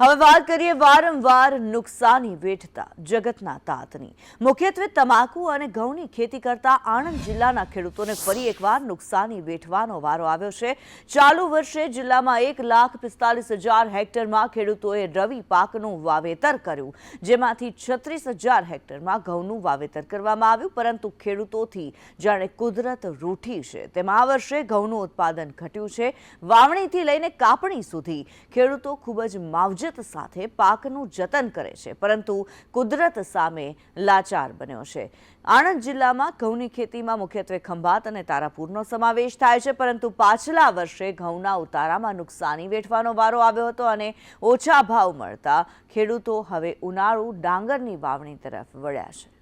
હવે વાત કરીએ વારંવાર નુકસાની વેઠતા જગતના તાતની. મુખ્યત્વે તમાકુ અને ઘઉંની ખેતી કરતા આણંદ જિલ્લાના ખેડૂતોને ફરી એકવાર નુકસાની વેઠવાનો વારો આવ્યો છે. ચાલુ વર્ષે જિલ્લામાં એક લાખ પિસ્તાલીસ હજાર હેક્ટરમાં ખેડૂતોએ રવિ પાકનું વાવેતર કર્યું, જેમાંથી છત્રીસ હજાર હેક્ટરમાં ઘઉંનું વાવેતર કરવામાં આવ્યું, પરંતુ ખેડૂતોથી જાણે કુદરત રૂઠી છે. તેમાં આ વર્ષે ઘઉંનું ઉત્પાદન ઘટ્યું છે. વાવણીથી લઈને કાપણી સુધી ખેડૂતો ખૂબ જ માવજત સાથે પાકનું જતન કરે છે, પરંતુ કુદરત સામે લાચાર બન્યો છે. આણંદ જિલ્લામાં ઘઉંની ખેતીમાં મુખ્યત્વે ખંભાત અને તારાપુરનો સમાવેશ થાય છે, પરંતુ પાછલા વર્ષે ઘઉંના ઉતારામાં નુકસાની વેઠવાનો વારો આવ્યો હતો અને ઓછા ભાવ મળતા ખેડૂતો હવે ઉનાળુ ડાંગરની વાવણી તરફ વળ્યા છે.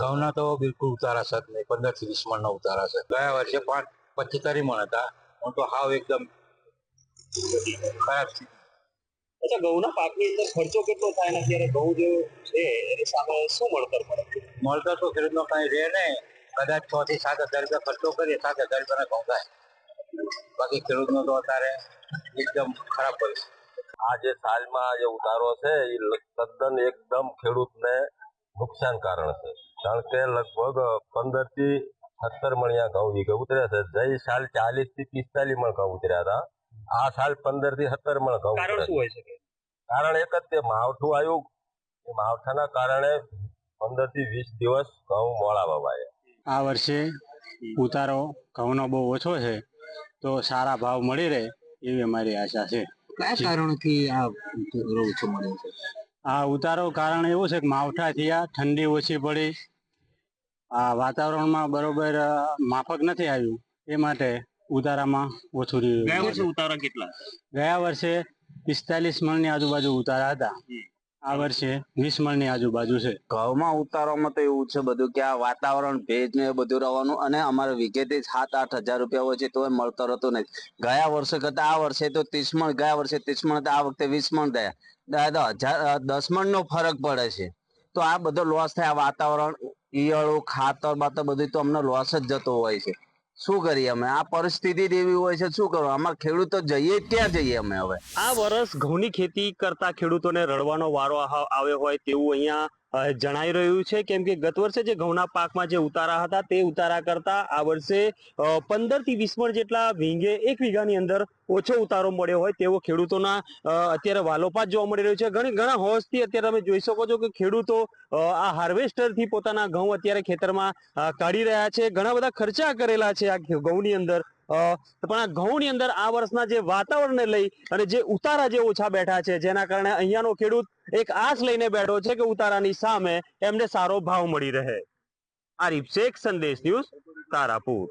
ઘઉંના તો બિલકુલ ઉતારા છે જ નહીં. પંદરથી વીસ મણ ઉતારા છે. ગયા વર્ષે પાંચ પચીતરી મણ હતા. હું તો હાવ એકદમ ખરાબ સ્થિતિ. અચ્છા ઘઉંના પાકની અંદર ખર્ચો કેટલો થાય ને અત્યારે? ઘઉં જે છે એની સામે શું મળતર મળે મળતર તો ખેડૂતનો કાંઈ રહે ને કદાચ છ થી સાત હજાર રૂપિયા ખર્ચો કરીએ સાત હજાર રૂપિયાના ઘઉં થાય. બાકી ખેડૂતનો તો અત્યારે એકદમ ખરાબ પરિસ્થિતિ. આ જે સાલમાં જે ઉતારો છે એ તદ્દન એકદમ ખેડૂતને નુકસાન કારણ છે. કારણ કે લગભગ પંદરથી સત્તર મણિયા ઘઉં વીઘે ઉતર્યા છે. જઈ સાલ ચાલીસથી પિસ્તાલીસ મણ ઘઉં ઉતર્યા હતા. આ સાલ પંદરથી સત્તર મણ ઘઉં કારણ ઉતર્યા શું હોઈ શકે? કારણ એક જ તે માવઠું આવ્યું. એ માવઠાના કારણે પંદરથી વીસ દિવસ ઘઉં મોડા વવાય આ વર્ષે ઉતારો ઘઉંનો બહુ ઓછો છે. તો સારા ભાવ મળી રહે એવી અમારી આશા છે. કયા કારણોથી આ ઓછો મળે છે? આ ઉતારો કારણ એવું છે કે માવઠા થયા ઠંડી ઓછી પડી વાતાવરણમાં બરોબર માફક નથી આવ્યું. એ માટે ઉતારામાં ઓછું રહ્યું. ગયા વર્ષે ઉતારા કેટલા? ગયા વર્ષે પિસ્તાલીસ મણની આજુબાજુ ઉતારા હતા. આ વર્ષે વીસ મણની આજુબાજુ છે. ઘઉંમાં ઉતારોમાં તો એવું છે બધું કે આ વાતાવરણ ભેજ ને બધું રહેવાનું અને અમારે વીઘેથી સાત આઠ હજાર રૂપિયા હોય છે તો એ મળતો રહેતો નથી ગયા વર્ષે કરતા આ વર્ષે તો ત્રીસ મણ ગયા વર્ષે ત્રીસ મણ હતા આ વખતે વીસ મણ થયા. દાદા હજાર દસ મણ નો ફરક પડે છે. તો આ બધો લોસ થાય આ વાતાવરણ ઈયળો, ખાતર, બાતર બધું તો અમને લોસ જ જતો હોય છે. શું કરીએ અમે? આ પરિસ્થિતિ એવી હોય છે, શું કરવું અમારે ખેડૂતો જઈએ, ક્યાં જઈએ અમે હવે? આ વર્ષ ઘઉંની ખેતી કરતા ખેડૂતોને રડવાનો વારો આવ્યો હોય તેવું અહીંયા જણાઈ રહ્યું છે કેમ કે ગત વર્ષે જે ઘઉંના પાકમાં જે ઉતારા હતા તે ઉતારા કરતા આ વર્ષે પંદરથી વીસ મણ જેટલા વીંગે એક વીઘાની અંદર ઓછો ઉતારો મળ્યો હોય તેવો ખેડૂતોના અત્યારે વાલોપાત જોવા મળી રહ્યો છે. ઘણી, ઘણા હોશથી અત્યારે તમે જોઈ શકો છો કે ખેડૂતો આ હાર્વેસ્ટરથી પોતાના ઘઉં અત્યારે ખેતરમાં કાઢી રહ્યા છે. ઘણા બધા ખર્ચા કરેલા છે આ ઘઉંની અંદર. પણ આ ઘઉંની અંદર આ વર્ષના જે વાતાવરણને લઈ અને જે ઉતારા જે ઓછા બેઠા છે, જેના કારણે અહીંયાનો ખેડૂત એક આશ લઈને બેઠો છે કે ઉતારાની સામે એમને સારો ભાવ મળી રહે. આરીફ શેખ, સંદેશ ન્યૂઝ તારાપુર.